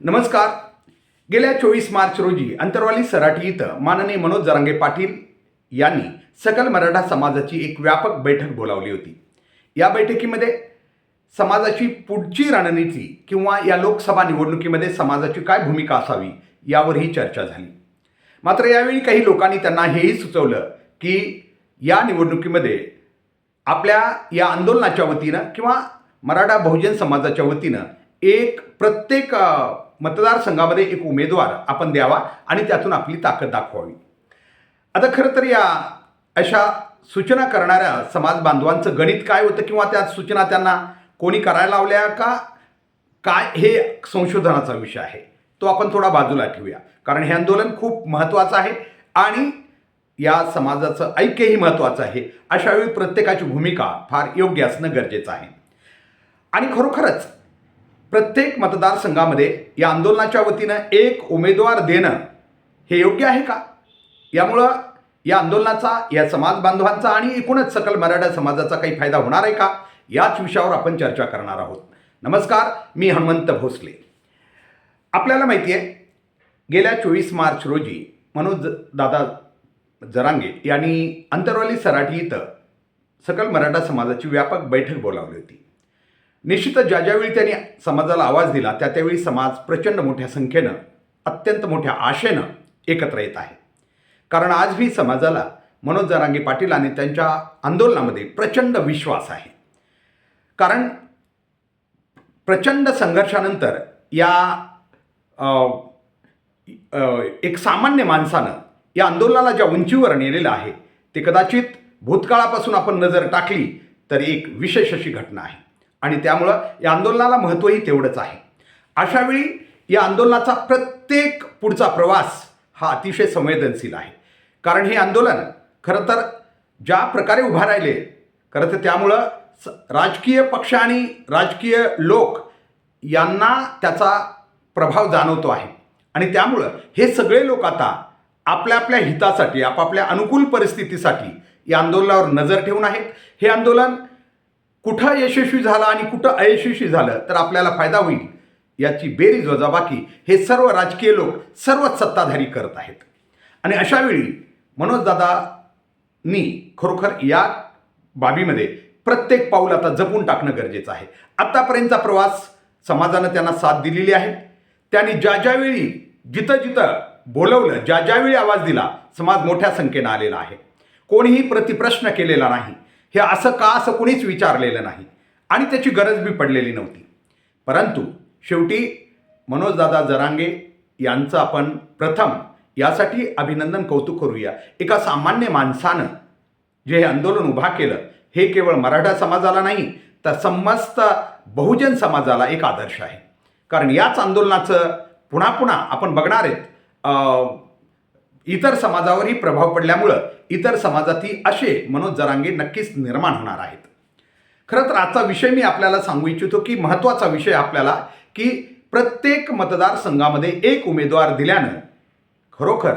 नमस्कार. गेल्या चोवीस मार्च रोजी अंतरवाली सराठी इथं माननीय मनोज जरांगे पाटील यांनी सकल मराठा समाजाची एक व्यापक बैठक बोलावली होती. या बैठकीमध्ये समाजाची पुढची रणनीती किंवा या लोकसभा निवडणुकीमध्ये समाजाची काय भूमिका असावी यावरही चर्चा झाली. मात्र यावेळी काही लोकांनी त्यांना हेही सुचवलं की या निवडणुकीमध्ये आपल्या या आंदोलनाच्या वतीनं किंवा मराठा बहुजन समाजाच्या वतीनं एक प्रत्येक मतदारसंघामध्ये एक उमेदवार आपण द्यावा आणि त्यातून आपली ताकद दाखवावी. आता खरं तर या अशा सूचना करणाऱ्या समाज बांधवांचं गणित काय होतं किंवा त्या सूचना त्यांना कोणी करायला लावल्या का? काय हे संशोधनाचा विषय आहे. तो आपण थोडा बाजूला ठेवूया. कारण हे आंदोलन खूप महत्त्वाचं आहे आणि या समाजाचं ऐक्यही महत्त्वाचं आहे. अशावेळी प्रत्येकाची भूमिका फार योग्य असणं गरजेचं आहे. आणि खरोखरच प्रत्येक मतदारसंघामध्ये या आंदोलनाच्या वतीनं एक उमेदवार देणं हे योग्य आहे का? यामुळं या आंदोलनाचा या समाज बांधवांचा आणि एकूणच सकल मराठा समाजाचा काही फायदा होणार आहे का? याच विषयावर आपण चर्चा करणार आहोत. नमस्कार मी हनुमंत भोसले. आपल्याला माहिती आहे गेल्या चोवीस मार्च रोजी मनोज दादा जरांगे यांनी अंतरवाली सराठी इथं सकल मराठा समाजाची व्यापक बैठक बोलावली होती. निश्चितच ज्या ज्यावेळी त्यांनी समाजाला आवाज दिला त्या त्यावेळी समाज प्रचंड मोठ्या संख्येनं अत्यंत मोठ्या आशेनं एकत्र येत आहे. कारण आजही समाजाला मनोज जरांगे पाटील आणि त्यांच्या आंदोलनामध्ये प्रचंड विश्वास आहे. कारण प्रचंड संघर्षानंतर या एक सामान्य माणसानं या आंदोलनाला ज्या उंचीवर नेलेलं आहे ते कदाचित भूतकाळापासून आपण नजर टाकली तर एक विशेष अशी घटना आहे. आणि त्यामुळं या आंदोलनाला महत्त्वही तेवढंच आहे. अशावेळी या आंदोलनाचा प्रत्येक पुढचा प्रवास हा अतिशय संवेदनशील आहे. कारण हे आंदोलन खरं तर ज्या प्रकारे उभा राहिले खरं तर त्यामुळं स राजकीय पक्ष आणि राजकीय लोक यांना त्याचा प्रभाव जाणवतो आहे. आणि त्यामुळं हे सगळे लोक आता आपल्या आपल्या हितासाठी आपापल्या अनुकूल परिस्थितीसाठी या आंदोलनावर नजर ठेवून आहेत. हे आंदोलन कुठं यशस्वी झालं आणि कुठं अयशस्वी झालं तर आपल्याला फायदा होईल याची बेरीज वजाबाकी हे सर्व राजकीय लोक सर्वच सत्ताधारी करत आहेत. आणि अशावेळी मनोजदादांनी खरोखर या बाबीमध्ये प्रत्येक पाऊल आता जपून टाकणं गरजेचं आहे. आत्तापर्यंतचा प्रवास समाजानं त्यांना साथ दिलेली आहे. त्यांनी ज्या ज्यावेळी जिथं जिथं बोलवलं ज्या ज्यावेळी आवाज दिला समाज मोठ्या संख्येनं आलेला आहे. कोणीही प्रतिप्रश्न केलेला नाही. हे असं का असं कुणीच विचारलेलं नाही. आणि त्याची गरज बी पडलेली नव्हती. परंतु शेवटी मनोजदादा जरांगे यांचं आपण प्रथम यासाठी अभिनंदन कौतुक करूया. एका सामान्य माणसानं जे हे आंदोलन उभा केलं हे केवळ मराठा समाजाला नाही तर समस्त बहुजन समाजाला एक आदर्श आहे. कारण याच आंदोलनाचं पुन्हा पुन्हा आपण बघणार आहेत इतर समाजावरही प्रभाव पडल्यामुळं इतर समाजातही असे मनोज जरांगे नक्कीच निर्माण होणार आहेत. खरं तर आजचा विषय मी आपल्याला सांगू इच्छितो की महत्त्वाचा विषय आपल्याला की प्रत्येक मतदारसंघामध्ये एक उमेदवार दिल्यानं खरोखर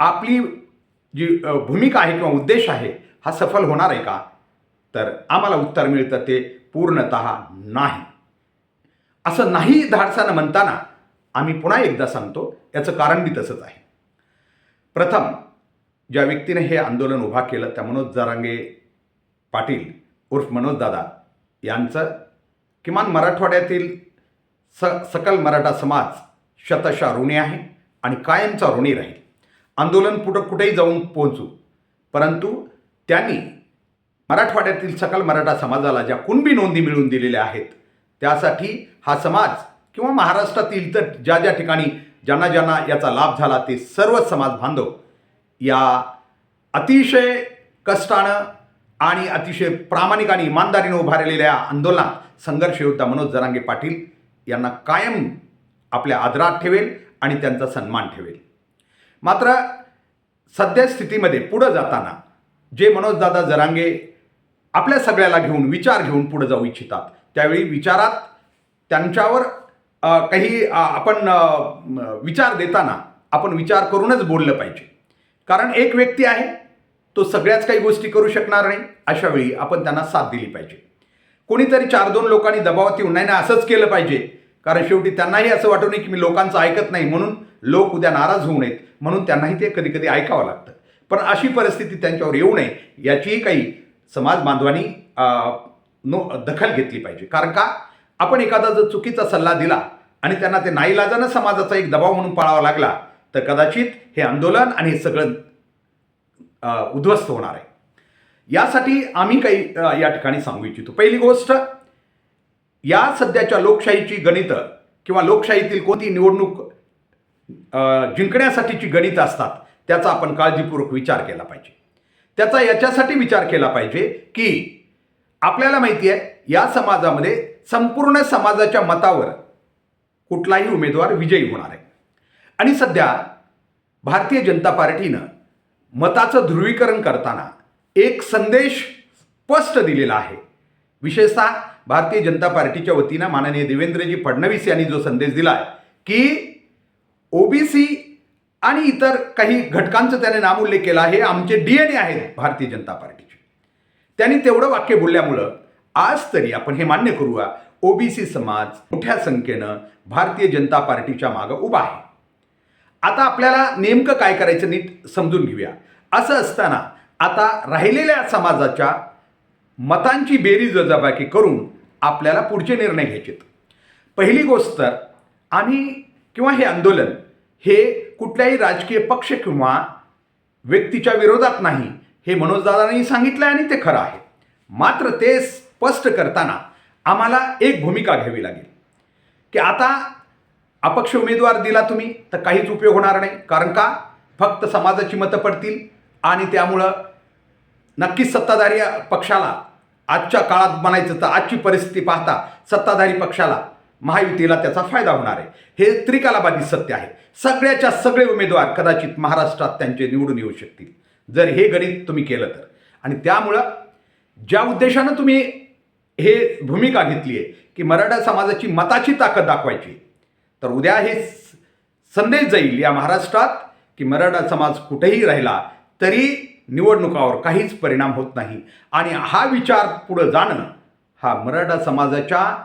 आपली जी भूमिका आहे किंवा उद्देश आहे हा सफल होणार आहे का? तर आम्हाला उत्तर मिळतं ते पूर्णत नाही. असं नाही धाडसानं म्हणताना आम्ही पुन्हा एकदा सांगतो याचं कारण बी तसंच आहे. प्रथम ज्या व्यक्तीने हे आंदोलन उभा केलं त्या मनोज जरांगे पाटील उर्फ मनोज दादा यांचं किमान मराठवाड्यातील स सकल मराठा समाज शतशा ऋणी आहे आणि कायमचा ऋणी राहील. आंदोलन पुढं कुठेही जाऊन पोहोचू. परंतु त्यांनी मराठवाड्यातील सकल मराठा समाजाला ज्या कुणबी नोंदी मिळवून दिलेल्या आहेत त्यासाठी हा समाज किंवा महाराष्ट्रातील इतर ज्या ज्या ठिकाणी ज्यांना ज्यांना याचा लाभ झाला ते सर्व समाज बांधव या अतिशय कष्टानं आणि अतिशय प्रामाणिक आणि इमानदारीनं उभारलेल्या आंदोलनात संघर्षयोद्धा मनोज जरांगे पाटील यांना कायम आपल्या आदरात ठेवेल आणि त्यांचा सन्मान ठेवेल. मात्र सध्या स्थितीमध्ये पुढं जाताना जे मनोजदादा जरांगे आपल्या सगळ्याला घेऊन विचार घेऊन पुढं जाऊ इच्छितात त्यावेळी विचारात त्यांच्यावर काही आपण विचार देताना आपण विचार करूनच बोललं पाहिजे. कारण एक व्यक्ती आहे तो सगळ्याच काही गोष्टी करू शकणार नाही अशा वेळी आपण त्यांना साथ दिली पाहिजे. कोणीतरी चार दोन लोकांनी दबावात येऊन नाही असंच केलं पाहिजे. कारण शेवटी त्यांनाही असं वाटू नये की मी लोकांचं ऐकत नाही म्हणून लोक उद्या नाराज होऊ नयेत म्हणून त्यांनाही ते कधी कधी ऐकावं लागतं. पण अशी परिस्थिती त्यांच्यावर येऊ नये याचीही काही समाज बांधवांनी नो दखल घेतली पाहिजे. कारण का? आपण एखादा जर चुकीचा सल्ला दिला आणि त्यांना ते नाईलाजानं समाजाचा एक दबाव म्हणून पाळावा लागला तर कदाचित हे आंदोलन आणि हे सगळं उद्ध्वस्त होणार आहे. यासाठी आम्ही काही या ठिकाणी सांगू इच्छितो. पहिली गोष्ट या सध्याच्या लोकशाहीची गणितं किंवा लोकशाहीतील कोणती निवडणूक जिंकण्यासाठीची गणितं असतात त्याचा आपण काळजीपूर्वक विचार केला पाहिजे. त्याचा याच्यासाठी विचार केला पाहिजे की आपल्याला माहिती आहे या समाजामध्ये संपूर्ण समाजाच्या मतावर कुठलाही उमेदवार विजयी होणार आहे. आणि सध्या भारतीय जनता पार्टीनं मताचं ध्रुवीकरण करताना एक संदेश स्पष्ट दिलेला आहे. विशेषतः भारतीय जनता पार्टीच्या वतीनं माननीय देवेंद्रजी फडणवीस यांनी जो संदेश दिला आहे की ओबीसी आणि इतर काही घटकांचं त्याने नामोल्लेख केला आहे. आमचे डी एन ए आहेत भारतीय जनता पार्टीचे. त्यांनी तेवढं वाक्य बोलल्यामुळं आज तरी आपण हे मान्य करूया ओबीसी समाज मोठ्या संख्येनं भारतीय जनता पार्टीच्या मागं उभा आहे. आता आपल्याला नेमकं काय करायचं नीट समजून घेऊया. असं असताना आता राहिलेल्या समाजाच्या मतांची बेरीज वजाबाकी करून आपल्याला पुढचे निर्णय घ्यायचेत. पहिली गोष्ट तर आम्ही किंवा हे आंदोलन हे कुठल्याही राजकीय पक्ष किंवा व्यक्तीच्या विरोधात नाही हे मनोजदादांनी सांगितलं आणि ते खरं आहे. मात्र ते स्पष्ट करताना आम्हाला एक भूमिका घ्यावी लागेल. की आता अपक्ष उमेदवार दिला तुम्ही तर काहीच उपयोग होणार नाही. कारण का? फक्त समाजाची मतं पडतील आणि त्यामुळं नक्कीच सत्ताधारी पक्षाला आजच्या काळात म्हणायचं तर आजची परिस्थिती पाहता सत्ताधारी पक्षाला महायुतीला त्याचा फायदा होणार आहे. हे त्रिकालाबाधी सत्य आहे. सगळ्याच्या सगळे उमेदवार कदाचित महाराष्ट्रात त्यांचे निवडून येऊ शकतील. जर हे गणित तुम्ही केलं तर. आणि त्यामुळं ज्या उद्देशानं तुम्ही हे भूमिका घेतली आहे की मराठा समाजाची मताची ताकद दाखवायची. तर उद्या हे स- संदेश जाईल या महाराष्ट्रात की मराठा समाज कुठेही राहिला तरी निवडणुकावर काहीच परिणाम होत नाही. आणि हा विचार पुढं जाणं हा मराठा समाजाच्या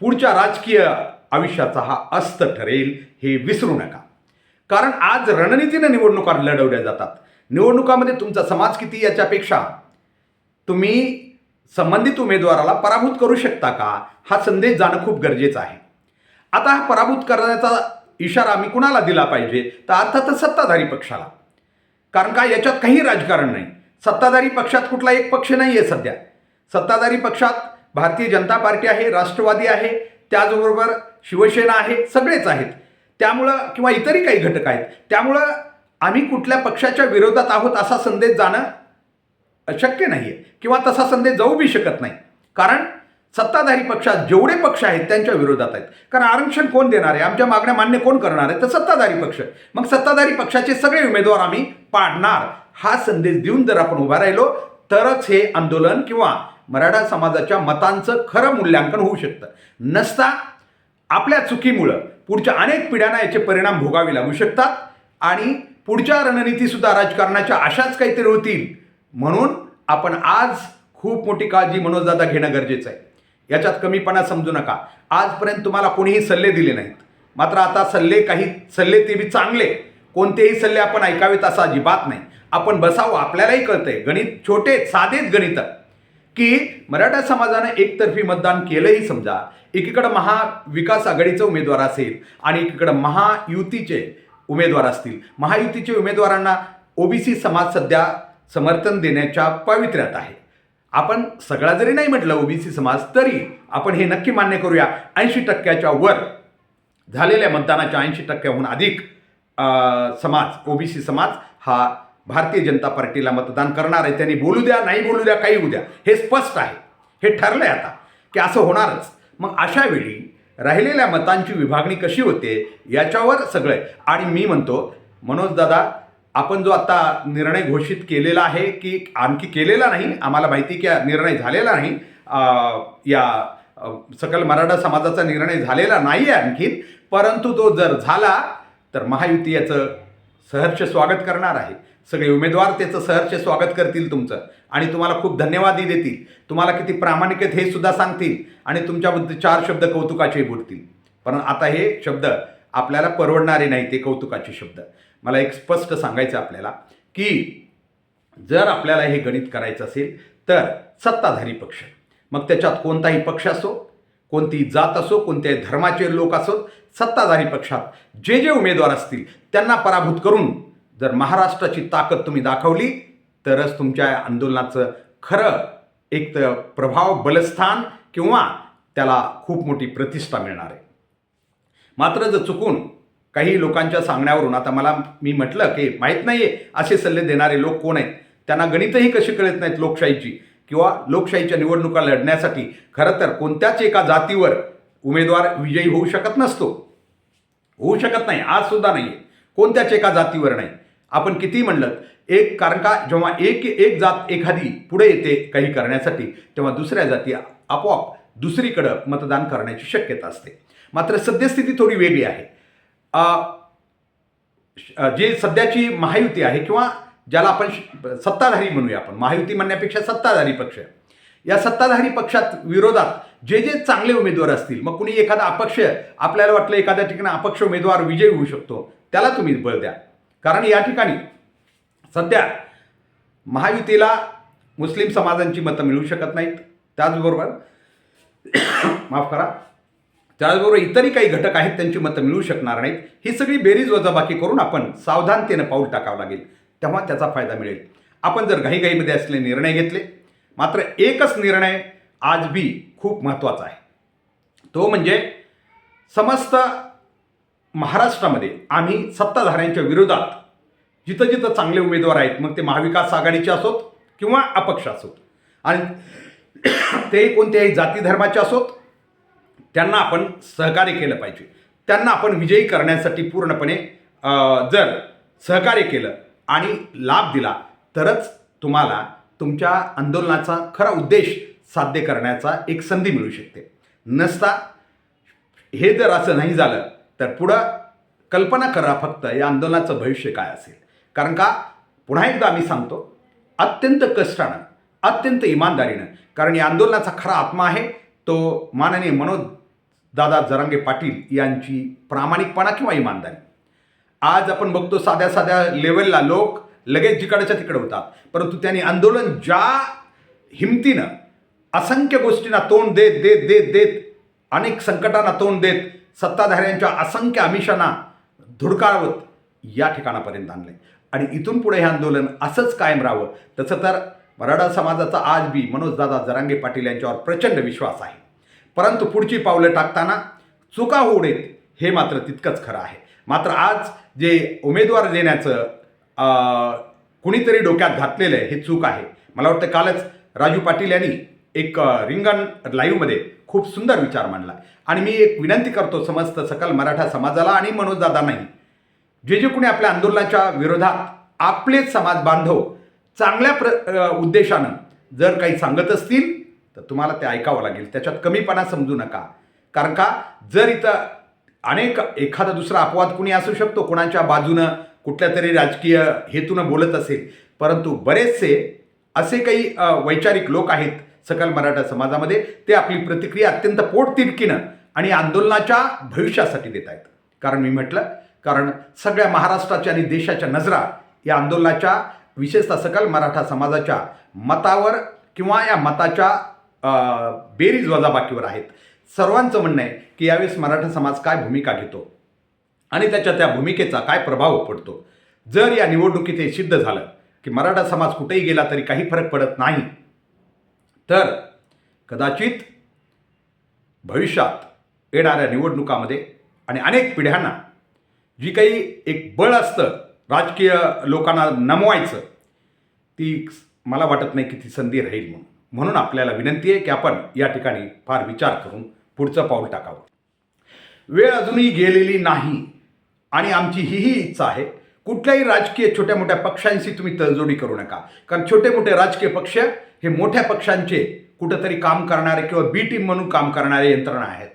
पुढच्या राजकीय आयुष्याचा हा अस्त ठरेल हे विसरू नका. कारण आज रणनीतीनं निवडणुका लढवल्या जातात. निवडणुकामध्ये तुमचा समाज किती याच्यापेक्षा? तुम्ही संबंधित उमेदवाराला पराभूत करू शकता का? हा संदेश जाणं खूप गरजेचं आहे. आता हा पराभूत करण्याचा इशारा आम्ही कुणाला दिला पाहिजे? तर अर्थातच सत्ताधारी पक्षाला. कारण का? याच्यात काही राजकारण नाही. सत्ताधारी पक्षात कुठला एक पक्ष नाही आहे सध्या. सत्ताधारी पक्षात भारतीय जनता पार्टी आहे राष्ट्रवादी आहे त्याचबरोबर शिवसेना आहे सगळेच आहेत. त्यामुळं किंवा इतरही काही घटक आहेत. त्यामुळं आम्ही कुठल्या पक्षाच्या विरोधात आहोत असा संदेश जाणं शक्य नाही आहे किंवा तसा संदेश जाऊ बी शकत नाही. कारण सत्ताधारी पक्षात जेवढे पक्ष आहेत त्यांच्या विरोधात आहेत. कारण आरक्षण कोण देणार आहे? आमच्या मागण्या मान्य कोण करणार आहे? तर सत्ताधारी पक्ष. मग सत्ताधारी पक्षाचे सगळे उमेदवार आम्ही पाडणार. हा संदेश देऊन जर आपण उभा राहिलो तरच हे आंदोलन किंवा मराठा समाजाच्या मतांचं खरं मूल्यांकन होऊ शकतं. नसता आपल्या चुकीमुळं पुढच्या अनेक पिढ्यांना याचे परिणाम भोगावे लागू शकतात. आणि पुढच्या रणनीतीसुद्धा राजकारणाच्या अशाच काहीतरी होतील म्हणून आपण आज खूप मोठी काळजी मनोजदादा घेणं गरजेचं आहे. याच्यात कमीपणा समजू नका. आजपर्यंत तुम्हाला कोणीही सल्ले दिले नाहीत. मात्र आता सल्ले काही सल्ले ते बी चांगले. कोणतेही सल्ले आपण ऐकावेत असा अजिबात नाही. आपण बसावं आपल्यालाही कळतंय. गणित छोटे साधेच गणित. की मराठा समाजानं एकतर्फी मतदान केलंही समजा एकीकडं महाविकास आघाडीचा उमेदवार असेल आणि एकीकडं महायुतीचे उमेदवार असतील. महायुतीचे उमेदवारांना ओबीसी समाज सध्या समर्थन देण्याच्या पावित्र्यात आहे. आपण सगळा जरी नाही म्हटलं ओबीसी समाज तरी आपण हे नक्की मान्य करूया ऐंशी टक्क्याच्या वर झालेल्या मतदानाच्या ऐंशी टक्क्याहून अधिक समाज ओबीसी समाज हा भारतीय जनता पार्टीला मतदान करणार आहे. त्यांनी बोलू द्या नाही बोलू द्या काही उद्या हे स्पष्ट आहे. हे ठरलं आहे आता की असं होणारच. मग अशा वेळी राहिलेल्या मतांची विभागणी कशी होते याच्यावर सगळं आणि मी म्हणतो मनोज दादा आपण जो आता निर्णय घोषित केलेला आहे की आणखी केलेला नाही आम्हाला माहिती की निर्णय झालेला नाही या सकल मराठा समाजाचा निर्णय झालेला नाही आहे आणखीन परंतु तो जर झाला तर महायुती याचं सहर्ष स्वागत करणार आहे. सगळे उमेदवार त्याचं सहर्ष स्वागत करतील तुमचं. आणि तुम्हाला खूप धन्यवादही देतील. तुम्हाला किती प्रामाणिक आहेत हे सुद्धा सांगतील आणि तुमच्याबद्दल चार शब्द कौतुकाचे बोलतील पण आता हे शब्द आपल्याला परवडणारे नाही ते कौतुकाचे शब्द. मला एक स्पष्ट सांगायचं आहे आपल्याला की जर आपल्याला हे गणित करायचं असेल तर सत्ताधारी पक्ष. मग त्याच्यात कोणताही पक्ष असो कोणती जात असो कोणत्याही धर्माचे लोक असो सत्ताधारी पक्षात जे जे उमेदवार असतील त्यांना पराभूत करून जर महाराष्ट्राची ताकद तुम्ही दाखवली तरच तुमच्या आंदोलनाचं खरं एक तर प्रभाव बलस्थान किंवा त्याला खूप मोठी प्रतिष्ठा मिळणार आहे. मात्र जर चुकून काही लोकांच्या सांगण्यावरून आता मला मी म्हटलं की माहीत नाही आहे असे सल्ले देणारे लोक कोण आहेत? त्यांना गणितही कशी कळत नाहीत लोकशाहीची? किंवा लोकशाहीच्या निवडणुका लढण्यासाठी खरं तर कोणत्याच एका जातीवर उमेदवार विजयी होऊ शकत नसतो. होऊ शकत नाही आज सुद्धा नाही कोणत्याच एका जातीवर नाही. आपण किती म्हणलं एक कारण का जेव्हा एक एक जात एखादी पुढे येते काही करण्यासाठी तेव्हा दुसऱ्या जाती आपोआप दुसरीकडं मतदान करण्याची शक्यता असते. मात्र सद्यस्थिती थोडी वेगळी आहे. जे सध्याची महायुती आहे किंवा ज्याला आपण सत्ताधारी म्हणूया आपण महायुती म्हणण्यापेक्षा सत्ताधारी पक्ष. या सत्ताधारी पक्षात विरोधात जे जे चांगले उमेदवार असतील मग कुणी एखादा अपक्ष आपल्याला वाटलं एखाद्या ठिकाणी अपक्ष उमेदवार विजयी होऊ शकतो त्याला तुम्ही बळ द्या. कारण या ठिकाणी सध्या महायुतीला मुस्लिम समाजांची मतं मिळू शकत नाहीत. त्याचबरोबर माफ करा त्याचबरोबर इतरही काही घटक आहेत त्यांची मतं मिळू शकणार नाहीत. ही सगळी बेरीज वजाबाकी करून आपण सावधानतेनं पाऊल टाकावं लागेल तेव्हा त्याचा फायदा मिळेल. आपण जर घाईघाईमध्ये असले निर्णय घेतले मात्र एकच निर्णय आज बी खूप महत्त्वाचा आहे. तो म्हणजे समस्त महाराष्ट्रामध्ये आम्ही सत्ताधाऱ्यांच्या विरोधात जिथं जिथं चांगले उमेदवार आहेत मग ते महाविकास आघाडीचे असोत किंवा अपक्ष असोत. आणि ते कोणत्याही जाती धर्माचे असोत त्यांना आपण सहकार्य केलं पाहिजे. त्यांना आपण विजयी करण्यासाठी पूर्णपणे जर सहकार्य केलं आणि लाभ दिला तरच तुम्हाला तुमच्या आंदोलनाचा खरा उद्देश साध्य करण्याचा एक संधी मिळू शकते. नसता हे जर असं नाही झालं तर पुढं कल्पना करा फक्त या आंदोलनाचं भविष्य काय असेल. कारण का पुन्हा एकदा आम्ही सांगतो अत्यंत कष्टानं अत्यंत इमानदारीनं कारण या आंदोलनाचा खरा आत्मा आहे तो माननीय मनोज दादा जरांगे पाटील यांची प्रामाणिकपणा किंवा इमानदारी. आज आपण बघतो साध्या साध्या लेवलला लोक लगेच जिकडच्या तिकडे होतात. परंतु त्यांनी आंदोलन ज्या हिमतीनं असंख्य गोष्टींना तोंड देत देत देत देत अनेक संकटांना तोंड देत सत्ताधाऱ्यांच्या असंख्य आमिषांना धुडकाळवत या ठिकाणापर्यंत आणले आणि इथून पुढे हे आंदोलन असंच कायम राहावं. तसं तर मराठा समाजाचा आज बी मनोजदादा जरांगे पाटील यांच्यावर प्रचंड विश्वास आहे. परंतु पुढची पावलं टाकताना चुका होऊ नयेत हे मात्र तितकंच खरं आहे. मात्र आज जे उमेदवार देण्याचं कुणीतरी डोक्यात घातलेलं आहे हे चूक आहे. मला वाटतं कालच राजू पाटील यांनी एक रिंगण लाईव्हमध्ये खूप सुंदर विचार मांडला. आणि मी एक विनंती करतो समस्त सकल मराठा समाजाला आणि मनोजदादांनाही जे जे कोणी आपल्या आंदोलनाच्या विरोधात आपले समाज बांधव चांगल्या प्र उद्देशानं जर काही सांगत असतील तर तुम्हाला ते ऐकावं लागेल. त्याच्यात कमीपणा समजू नका. कारण का? जर इथं अनेक एखादा दुसरा अपवाद कुणी असू शकतो कोणाच्या बाजूनं कुठल्या तरी राजकीय हेतूनं बोलत असेल. परंतु बरेचसे असे काही वैचारिक लोक आहेत सकल मराठा समाजामध्ये ते आपली प्रतिक्रिया अत्यंत पोटतिडकीनं आणि आंदोलनाच्या भविष्यासाठी देत आहेत. कारण मी म्हटलं कारण सगळ्या महाराष्ट्राच्या आणि देशाच्या नजरा या आंदोलनाच्या विशेषतः सकल मराठा समाजाच्या मतावर किंवा या मताच्या बेरीज वजाबाकीवर आहेत. सर्वांचं म्हणणं आहे की यावेळेस मराठा समाज काय भूमिका घेतो? आणि त्याच्या त्या भूमिकेचा काय प्रभाव पडतो? जर या निवडणुकीत हे सिद्ध झालं की मराठा समाज कुठेही गेला तरी काही फरक पडत नाही तर कदाचित भविष्यात येणाऱ्या निवडणुकामध्ये आणि अनेक पिढ्यांना जी काही एक बळ असतं राजकीय लोकांना नमवायचं ती मला वाटत नाही की ती संधी राहील म्हणून. म्हणून आपल्याला विनंती आहे की आपण या ठिकाणी फार विचार करून पुढचं पाऊल टाकावं. वेळ अजूनही गेलेली नाही आणि आमची हीही इच्छा आहे. कुठल्याही राजकीय छोट्या मोठ्या पक्षांशी तुम्ही तडजोडी करू नका. कारण छोटे मोठे राजकीय पक्ष हे मोठ्या पक्षांचे कुठंतरी काम करणारे किंवा बी टीम म्हणून काम करणारे यंत्रणा आहेत.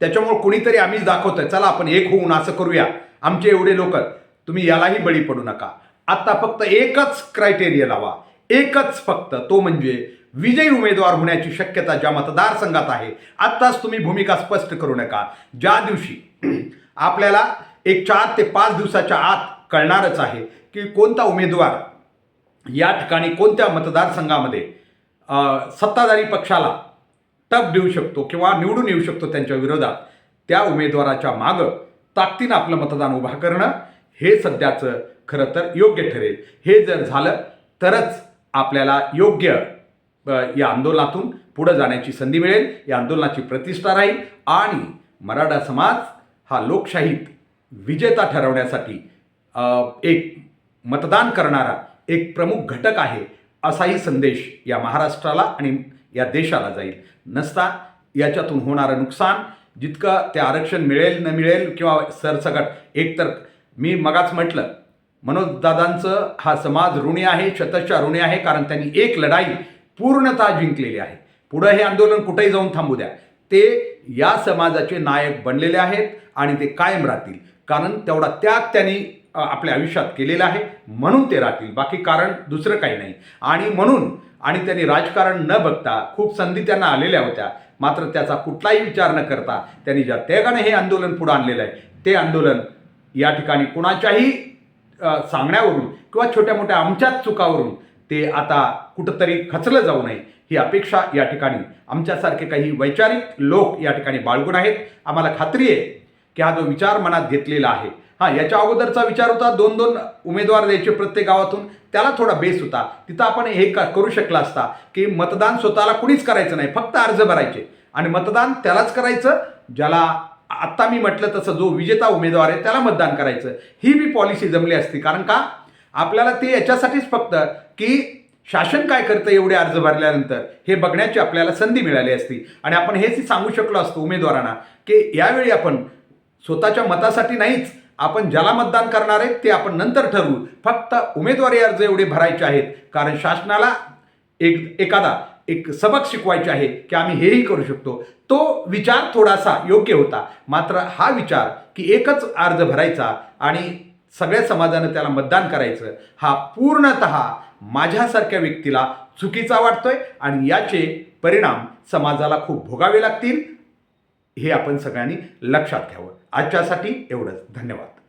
त्याच्यामुळे कुणीतरी आम्हीच दाखवतोय चला आपण एक होऊन असं करूया. आमचे एवढे लोक तुम्ही यालाही बळी पडू नका. आता फक्त एकच क्रायटेरिया लावा. एकच फक्त तो म्हणजे विजयी उमेदवार होण्याची शक्यता ज्या मतदारसंघात आहे आत्ताच तुम्ही भूमिका स्पष्ट करू नका. ज्या दिवशी आपल्याला एक चार ते पाच दिवसाच्या आत कळणारच आहे की कोणता उमेदवार या ठिकाणी कोणत्या मतदारसंघामध्ये सत्ताधारी पक्षाला टप देऊ शकतो किंवा निवडून येऊ शकतो त्यांच्या विरोधात त्या उमेदवाराच्या मागं ताकदीनं आपलं मतदान उभा करणं हे सध्याचं खरं तर योग्य ठरेल. हे जर झालं तरच आपल्याला योग्य या आंदोलनातून पुढं जाण्याची संधी मिळेल. या आंदोलनाची प्रतिष्ठा राहील. आणि मराठा समाज हा लोकशाहीत विजेता ठरवण्यासाठी एक मतदान करणारा एक प्रमुख घटक आहे असाही संदेश या महाराष्ट्राला आणि या देशाला जाईल. नसता याच्यातून होणारं नुकसान जितकं ते आरक्षण मिळेल न मिळेल किंवा सरसकट एकतर मी मगाच म्हटलं मनोजदादांचं हा समाज ऋणी आहे शतशा ऋणी आहे कारण त्यांनी एक लढाई पूर्णतः जिंकलेली आहे. पुढं हे आंदोलन कुठेही जाऊन थांबू द्या. ते या समाजाचे नायक बनलेले आहेत आणि ते कायम राहतील. कारण तेवढा त्याग त्यांनी आपल्या आयुष्यात केलेला आहे. म्हणून ते राहतील. बाकी कारण दुसरं काही नाही. आणि म्हणून आणि त्यांनी राजकारण न बघता खूप संधी त्यांना आलेल्या होत्या. मात्र त्याचा कुठलाही विचार न करता त्यांनी ज्या त्यागाने हे आंदोलन पुढं आणलेलं आहे ते आंदोलन या ठिकाणी कुणाच्याही सांगण्यावरून किंवा छोट्या मोठ्या आमच्याच चुकावरून ते आता कुठंतरी खचलं जाऊ नये ही अपेक्षा या ठिकाणी. आमच्यासारखे काही वैचारिक लोक या ठिकाणी बाळगून आहेत. आम्हाला खात्री आहे की हा जो विचार मनात घेतलेला आहे हां याच्या अगोदरचा विचार होता. दोन दोन उमेदवार द्यायचे प्रत्येक गावातून. त्याला थोडा बेस होता. तिथं आपण हे का करू शकला असता की मतदान स्वतःला कुणीच करायचं नाही फक्त अर्ज भरायचे. आणि मतदान त्यालाच करायचं ज्याला आत्ता मी म्हटलं तसं जो विजेता उमेदवार आहे त्याला मतदान करायचं. ही बी पॉलिसी जमली असती. कारण का? आपल्याला ते याच्यासाठीच फक्त की शासन काय करतं एवढे अर्ज भरल्यानंतर हे बघण्याची आपल्याला संधी मिळाली असती. आणि आपण हेच सांगू शकलो असतो उमेदवारांना की यावेळी आपण स्वतःच्या मतासाठी नाहीच आपण ज्याला मतदान करणार आहे ते आपण नंतर ठरवू. फक्त उमेदवारी अर्ज एवढे भरायचे आहेत. कारण शासनाला एक एखादा एक सबक शिकवायचे आहे की आम्ही हेही करू शकतो. तो विचार थोडासा योग्य होता. मात्र हा विचार की एकच अर्ज भरायचा आणि सगळ्या समाजानं त्याला मतदान करायचं हा पूर्णत माझ्यासारख्या व्यक्तीला चुकीचा वाटतोय आणि याचे परिणाम समाजाला खूप भोगावे लागतील हे आपण सगळ्यांनी लक्षात घ्यावं. आजच्यासाठी एवढंच. धन्यवाद.